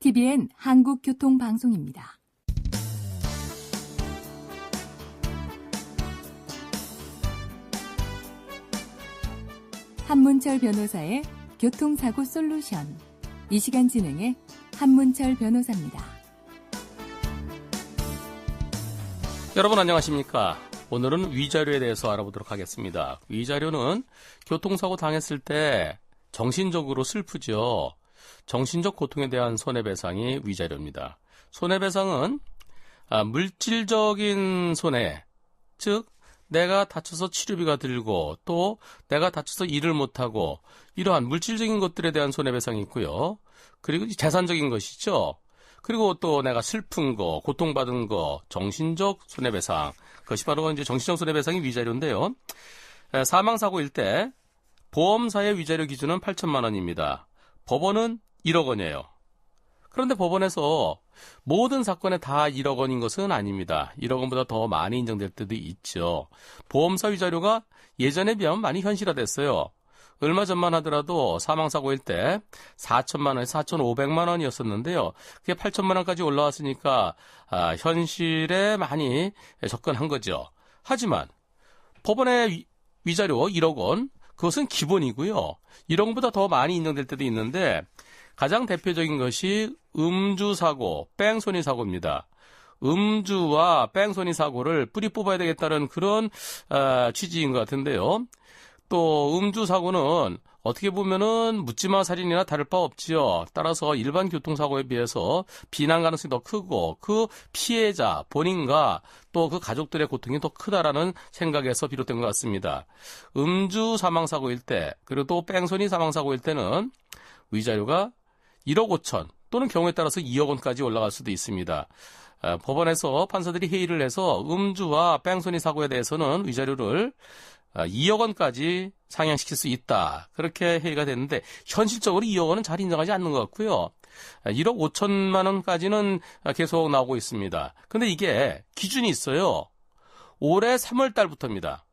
TBN 한국교통방송입니다. 한문철 변호사의 교통사고 솔루션. 이 시간 진행해 한문철 변호사입니다. 여러분 안녕하십니까? 오늘은 위자료에 대해서 알아보도록 하겠습니다. 위자료는 교통사고 당했을 때 정신적으로 슬프죠. 정신적 고통에 대한 손해배상이 위자료입니다. 손해배상은 아, 물질적인 손해, 즉 내가 다쳐서 치료비가 들고 또 내가 다쳐서 일을 못하고 이러한 물질적인 것들에 대한 손해배상이 있고요. 그리고 재산적인 것이죠. 그리고 또 내가 슬픈 거, 고통받은 거, 정신적 손해배상. 그것이 바로 이제 정신적 손해배상이 위자료인데요. 에, 사망사고일 때 보험사의 위자료 기준은 8천만 원입니다. 법원은 1억 원이에요. 그런데 법원에서 모든 사건에 다 1억 원인 것은 아닙니다. 1억 원보다 더 많이 인정될 때도 있죠. 보험사 위 자료가 예전에 비하면 많이 현실화됐어요. 얼마 전만 하더라도 사망사고일 때 4천만 원에서 4,500만 원이었었는데요. 그게 8천만 원까지 올라왔으니까 아, 현실에 많이 접근한 거죠. 하지만 법원의 위- 위자료 1억 원 그것은 기본이고요. 1억 원보다 더 많이 인정될 때도 있는데 가장 대표적인 것이 음주 사고, 뺑소니 사고입니다. 음주와 뺑소니 사고를 뿌리 뽑아야 되겠다는 그런 아, 취지인 것 같은데요. 또 음주 사고는 어떻게 보면은 묻지마 살인이나 다를 바 없지요. 따라서 일반 교통사고에 비해서 비난 가능성이 더 크고 그 피해자 본인과 또 그 가족들의 고통이 더 크다라는 생각에서 비롯된 것 같습니다. 음주 사망사고일 때 그리고 또 뺑소니 사망사고일 때는 위자료가 1억 5천 또는 경우에 따라서 2억 원까지 올라갈 수도 있습니다. 아, 법원에서 판사들이 회의를 해서 음주와 뺑소니 사고에 대해서는 위자료를 아, 2억 원까지 상향시킬 수 있다. 그렇게 회의가 됐는데 현실적으로 2억 원은 잘 인정하지 않는 것 같고요. 아, 1억 5천만 원까지는 계속 나오고 있습니다. 근데 이게 기준이 있어요. 올해 3월 달부터입니다.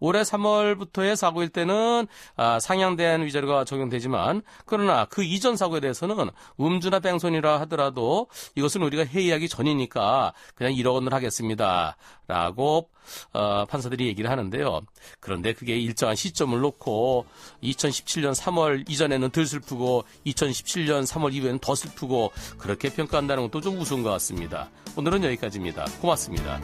올해 3월부터의 사고일 때는 아, 상향된 위자료가 적용되지만 그러나 그 이전 사고에 대해서는 음주나 뺑소니라 하더라도 이것은 우리가 회의하기 전이니까 그냥 1억 원을 하겠습니다. 라고 어, 판사들이 얘기를 하는데요. 그런데 그게 일정한 시점을 놓고 2017년 3월 이전에는 덜 슬프고 2017년 3월 이후에는 더 슬프고 그렇게 평가한다는 것도 좀 우스운 것 같습니다. 오늘은 여기까지입니다. 고맙습니다.